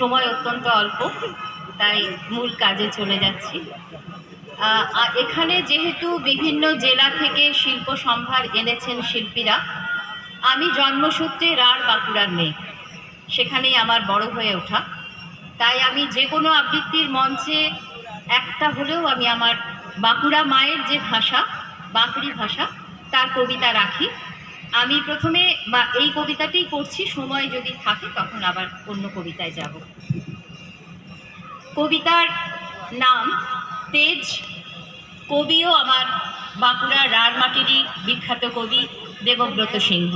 সময় অত্যন্ত অল্প, তাই মূল কাজে চলে যাচ্ছি। এখানে যেহেতু বিভিন্ন জেলা থেকে শিল্প সম্ভার এনেছেন শিল্পীরা, আমি জন্মসূত্রে রার বাঁকুড়ার মেয়ে। সেখানেই আমার বড় হয়ে ওঠা। তাই আমি যে কোনো আবৃত্তির মঞ্চে একটা হলেও আমি আমার বাঁকুড়া মায়ের যে ভাষা, বাঁকুড়ি ভাষা, তার কবিতা রাখি। আমি প্রথমে বা এই কবিতাটি করছি, সময় যদি থাকে তখন আবার অন্য কবিতায় যাব। কবিতার নাম, তেজ, কবিও আমার বাঁকুড়ার রারমাটিরই বিখ্যাত কবি দেবব্রত সিংহ।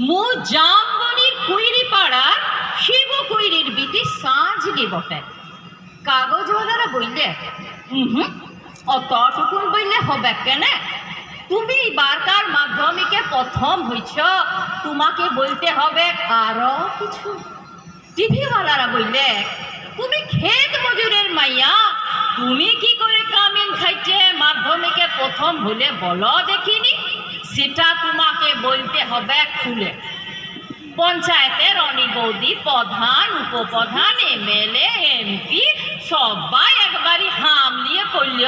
মো জামবনির কুইরি পাড়ার শিব কুইরির বিটি সাঁঝলি বটে কাগজওয়ালারা বললে হুম অতটুকুন বললে হবে কেনে? তুমি বারকার মাধ্যমিকে প্রথম হইছ, তোমাকে বলতে হবে আরও কিছু। টিভিওয়ালারা বললে, তুমি ক্ষেত মজুরের মাইয়া, তুমি কি করে কামিন খাইছে মাধ্যমিকে প্রথম হলে বলো দেখিনি? সেটা তোমাকে বলতে হবে খুলে। পঞ্চায়েতের অনি বৌদি, প্রধান, উপপ্রধান, এমএলএ, এমপি, সবাই একবারই হামলিয়ে পড়ল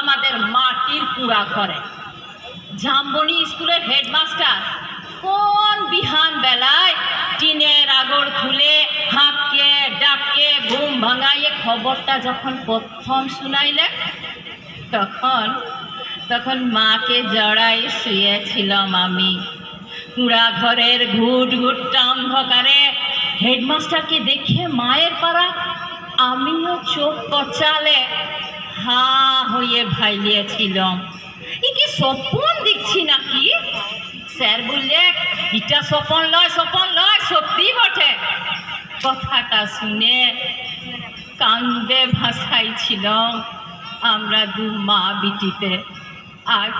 আমাদের মাটির কুড়া ঘরে। জামবনি স্কুলের হেডমাস্টার। কোন বিহান বেলায় টিনের আগর খুলে হাঁককে ডাককে, ঘুম ভাঙাইয়ে খবরটা যখন প্রথম শুনাইলে তখন তখন মাকে জড়াই শুয়েছিলাম আমি। কুড়া ঘরের ঘুট ঘুটটা অন্ধকারে। হেডমাস্টারকে দেখে মায়ের পাড়া আমিও চোখ কচালে হা হয়ে ভাইলিয়েছিলাম। কি স্বপন দেখছি নাকি? স্যার বললে ইটা স্বপন লয় স্বপন লয় সত্যি বটে। কথাটা শুনে কান্দে ভাসাইছিলাম আমরা দু মা বিটিতে। আজ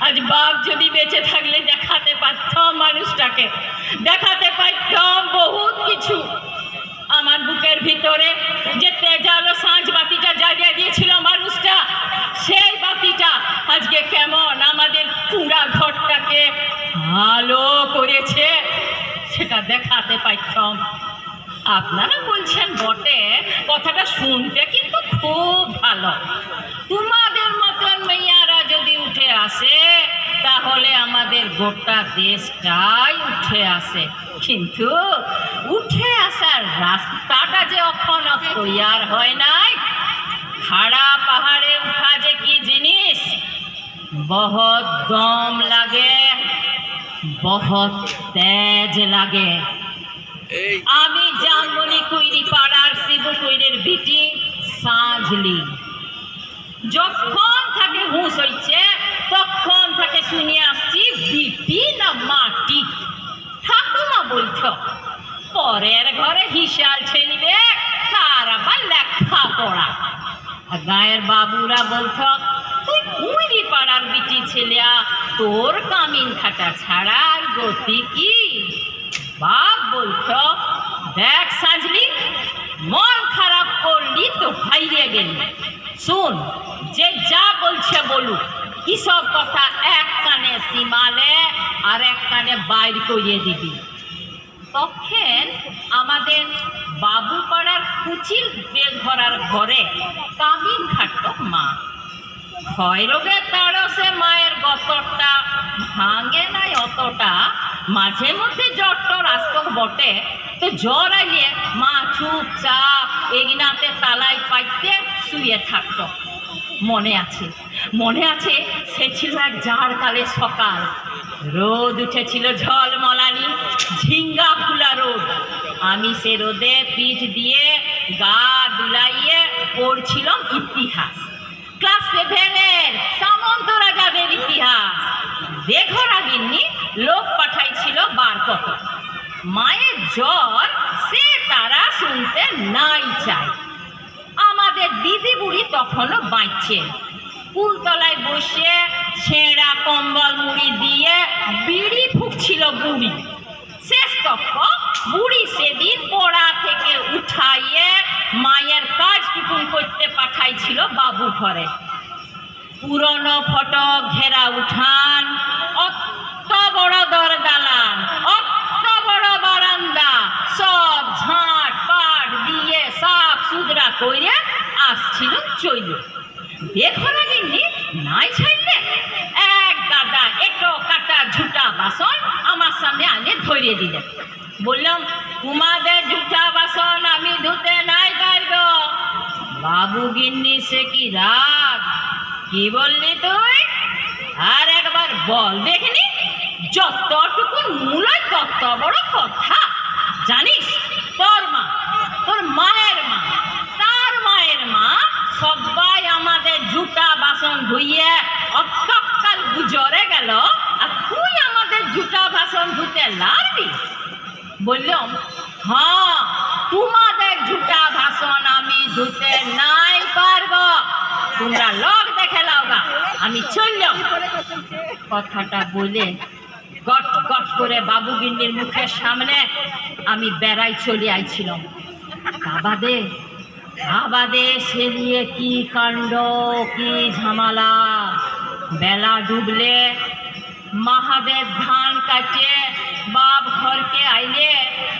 আজ বাপ যদি বেঁচে থাকলে দেখাতে পারতাম মানুষটাকে। দেখাতে পারতাম বহুত কিছু। আমার বুকের ভিতরে যে তেজালো সাঁঝ বাতিটা জ্বালিয়ে দিয়েছিল মানুষটা সেটা দেখাতে পারতাম আপনারা বলছেন বটে, কথাটা শুনতে কিন্তু খুব ভালো। তোমাদের মতন মেয়ারা যদি উঠে আসে, তাহলে আমাদের গোটা দেশটাই উঠে আসে। কিন্তু উঠে আসার রাস্তাটা যে এখনও তৈয়ার হয় নাই, খাড়া পাহাড়ে উঠা যে কি জিনিস? বহুত দম লাগে। বহুত তেজ লাগে। আমি জানমনি কুইরি পাড়ার শিব কুইরের বিটি সাঁঝলি। যখন থাকে হুঁশ হইছে তখন থাকে শুনে আসছি বিটি না মাটি। ঠাকুমা বলছ পরের ঘরে হিসাল ছেলিবে তার আবার লেখা পড়া গায়ের বাবুরা বলছ তুই পাড়ার বিটি ছেলিয়া, তোর কামিন খাটা ছাড়া আর গতি কি? বাপ বলছ, দেখ সাজলি মন খারাপ করলি তো ভাইরে গেলি। শুন, যে যা বলছে বলুক, কিসব কথা এক কানে সীমালে আর এক কানে বাইর করিয়ে দিবি। তখন আমাদের বাবুপাড়ার কুচির বেঘরার ঘরে কামিন খাটত মা। ক্ষয় রোগের তাড়সে মায়ের গতরটা, ভাঙে নাই অতটা। মাঝে মধ্যে জ্বরটর আসত বটে, তো জ্বর আইলে মা চুপচাপ এগিনাতে তালাই পাইতে শুয়ে থাকতো। মনে আছে মনে আছে সে ছিল এক জার কালে সকাল। রোদ উঠেছিল ঝলমলানি, ঝিঙ্গা ফুলা রোদ। আমি সে রোদে পিঠ দিয়ে গা দুলাইয়ে পড়ছিলাম ইতিহাস। ক্লাস সেভেনের সামন্ত রাজাদের ইতিহাস দেখো রাগিনী লোক পাঠাইছিল বার কত মায়ের জ্বর সে তারা শুনতে নাই চায়। আমাদের দিদি বুড়ি তখনও বাঁচছে। কুলতলায় বসে ছেঁড়া কম্বল মুড়ি দিয়ে বিড়ি ফুকছিল বুড়ি। শেষ তক্ষ বুড়ি সেদিন পড়া থেকে উঠাইয়ে মায়ের কাজ টুকুন করতে পাঠাইছিল বাবু ঘরে। পুরনো ফটক ঘেরা উঠান অত বড় দর দালান অত বড় বারান্দা কইরে আসছিল চইল। দেখো না গিন্নি, নাই ছাড়লে এক গাদা এটো কাটা ঝুটা বাসন আমার সামনে আনে ধরিয়ে দিলেন বললাম, তোমাদের ঝুটা বাসন আমি ধুতে নাই পারব। বাবু গিন্নি, সে কি রাগ? কি বললি তুই? আর একবার বল দেখিনি যতটুকু মূলয় তত বড় কথা। জানিস, তোর মা, তোর মায়ের মা তার মায়ের মা সবাই আমাদের জুটা বাসন ধুইয়ে অক্ষকাল গুজরে গেল, আর তুই আমাদের জুটা বাসন ধুতে লারবি বললাম হ্যাঁ তোমাদের ঝুটা ভাষণ আমি ধুতে নাই পারব। তোমরা লোক দেখে লাওগা আমি চললাম। কথাটা বলে গট গট করে বাবু গিন্নির মুখের সামনে আমি বেড়াই চলে আইছিলাম আবাদে আবাদে সে নিয়ে কি কাণ্ড, কি ঝামালা? বেলা ডুবলে মাহাদের ধান কাটে, বাপ ঘরকে আইলে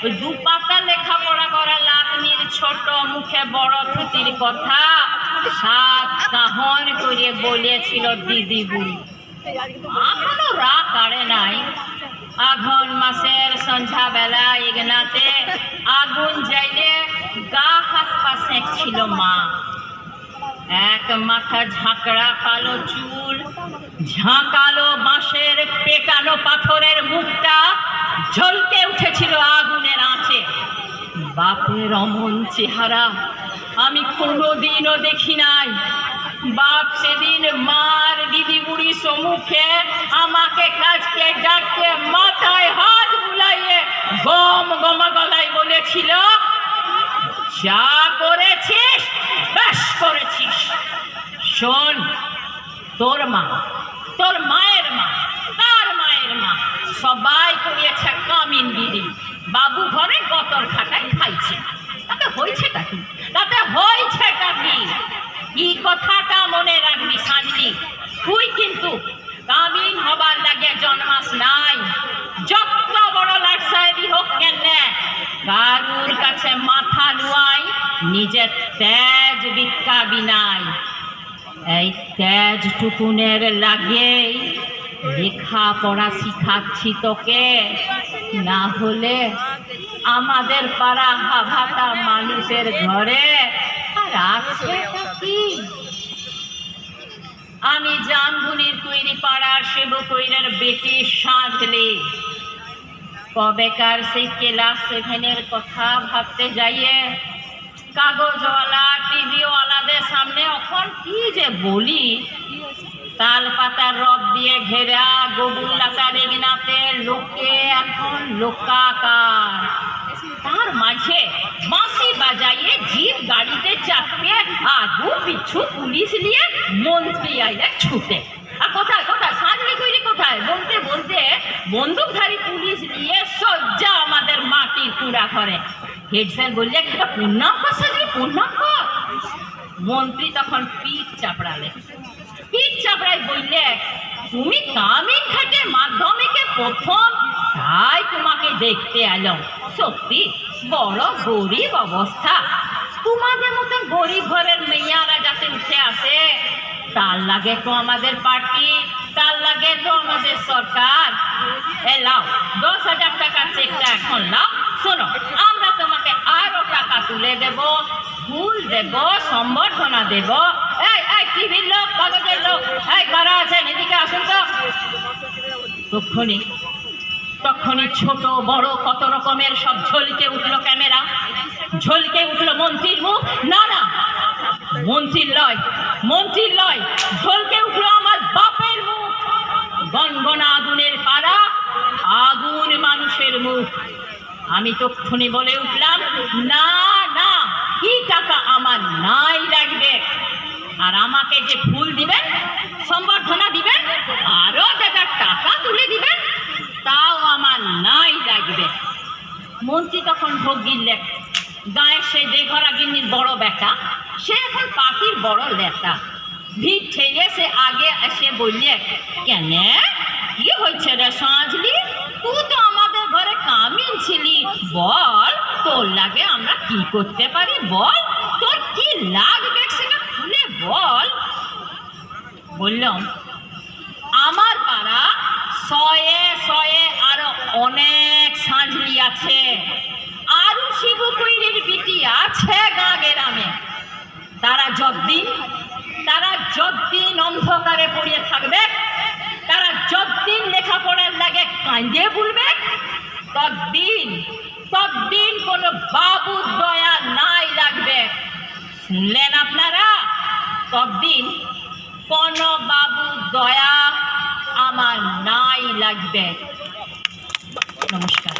ওই দু পাতা লেখাপড়া করা লাতনির ছোট মুখে বড় থুতির কথা। সাত কাহন করে বলেছিল দিদি বুড়ি এখনও রাগ কাড়ে নাই। আঘন মাসের সন্ধ্যাবেলা এগনাতে আগুন যাইলে গা হাত পা ছিল মা। এক মাথা ঝাঁকড়া কালো চুল, ঝাঁকালো বাঁশের পেটানো পাথরের মুখটা ঝলকে উঠেছিল আগুনের আঁচে। বাপের অমন চেহারা আমি কোনোদিনও দেখি নাই। বাপ সেদিন মার দিদি বুড়ি সম্মুখে আমাকে কাজকে ডাকতে মাথায় হাত বুলাইয়ে গম গমা গলায় বলেছিল, যা করেছিস বেশ করেছিস। শোন, তোর মা, তোর মায়ের মা, তার মায়ের মা সবাই করিয়েছে কামিন দিদি। বাবু ঘরে কথাটা মনে রাখবি সাজলি তুই কিন্তু কামিন হবার লাগে জন্মাস নাই। যত বড় লাট হোক কেন কারুর কাছে মাথা নুয়াই নিজের তেজ বিক্ষাবি নাই। এই তেজ টুকুনের লাগেই লেখাপড়া শিখাচ্ছি তোকে। না হলে আমাদের পাড়া হাভাতা মানুষের ঘরে আছে কি আমি জামগুনির তৈরি পাড়ার সেবকৈরের বেটি সাঁঝলি কবেকার সেই ক্লাস সেভেনের কথা ভাবতে যাইয়ে কাগজওয়ালা টিভিওয়ালাদের সামনে এখন কি যে বলি? তাল পাতার রদ দিয়ে ঘেরা গবুল লাতার এগনাতে লোকে এখন লোকাকার। তার মাঝে বাঁশি বাজাইয়ে জিপ গাড়িতে চাপে আগু পিছু পুলিশ নিয়ে মন্ত্রী আইলে ছুটে। আর কোথায় কোথায়? সাজলি কইরি কোথায়? বলতে বলতে বন্দুকধারী পুলিশ নিয়ে সজ্জা আমাদের মাটির কুড়া করে হেড স্যার বললে, এটা পূর্ণাঙ্গ সাজলি পূর্ণাঙ্গ? মন্ত্রী তখন পিঠ চাপড়ালে। পিঠ চাপড়াই বললে, তুমি কামিন ঘাটে মাধ্যমিকে প্রথম তাই তোমাকে দেখতে এলাম সত্যি, বড় গরিব অবস্থা। তোমাদের মতো গরিব ঘরের মেয়ারা যাতে উঠে আসে, তার লাগে তো আমাদের পার্টি, তার লাগে তো আমাদের সরকার। এ লাও দশ হাজার টাকার চেকটা এখন লাও শোনো, আমরা তোমাকে আরও টাকা তুলে দেব, ফুল দেব, সম্বর্ধনা দেব। এই এই, টিভির লোক কাগজের লোক, এই, কারা আছেন? এদিকে আসুন তো। তক্ষণি তখনই ছোট, বড় কত রকমের সব ঝলকে উঠল ক্যামেরা। ঝলকে উঠল মন্ত্রীর মুখ। না না, মন্ত্রীর লয় মন্ত্রীর লয়, ঝলকে উঠল আমার বাপের মুখ। গনগনা আগুনের পাড়া, আগুন মানুষের মুখ। আমি তক্ষণি বলে উঠলাম, না না, কি টাকা আমার নাই লাগবে? আর আমাকে যে ফুল দিবেন, সম্বর্ধনা দিবেন আরও টাকা আমার নাই লাগবে মন্ত্রী তখন ভোগ গিললেন গায়ের সেই দেঘরা গিন্নির বড় বেটা সে এখন পাখির বড় লেটা ভিড় ঠেলে সে আগে এসে বললে, কেন? কি হয়েছে রে সাঁঝলি? তুই তো আমাদের ঘরে কামিন ছিলি। বল, তোর লাগে আমরা কি করতে পারি? বল, তোর কি লাগবে সেটা খুলে বল। বললাম, আমার পাড়া শয়ে শয়ে আরও অনেক সাঁঝলি আছে। আরও শিবু কৈরির বিটি আছে গা গ্রামে তারা যতদিন তারা যতদিন অন্ধকারে পড়িয়ে থাকবে, তারা যতদিন লেখাপড়ার লাগে কাঁদে বলবে, ততদিন ততদিন কোনো বাবুর দয়া নাই লাগবে শুনলেন আপনারা? ততদিন কোনো বাবুর দয়া আমার নাই লাগবে। নমস্কার।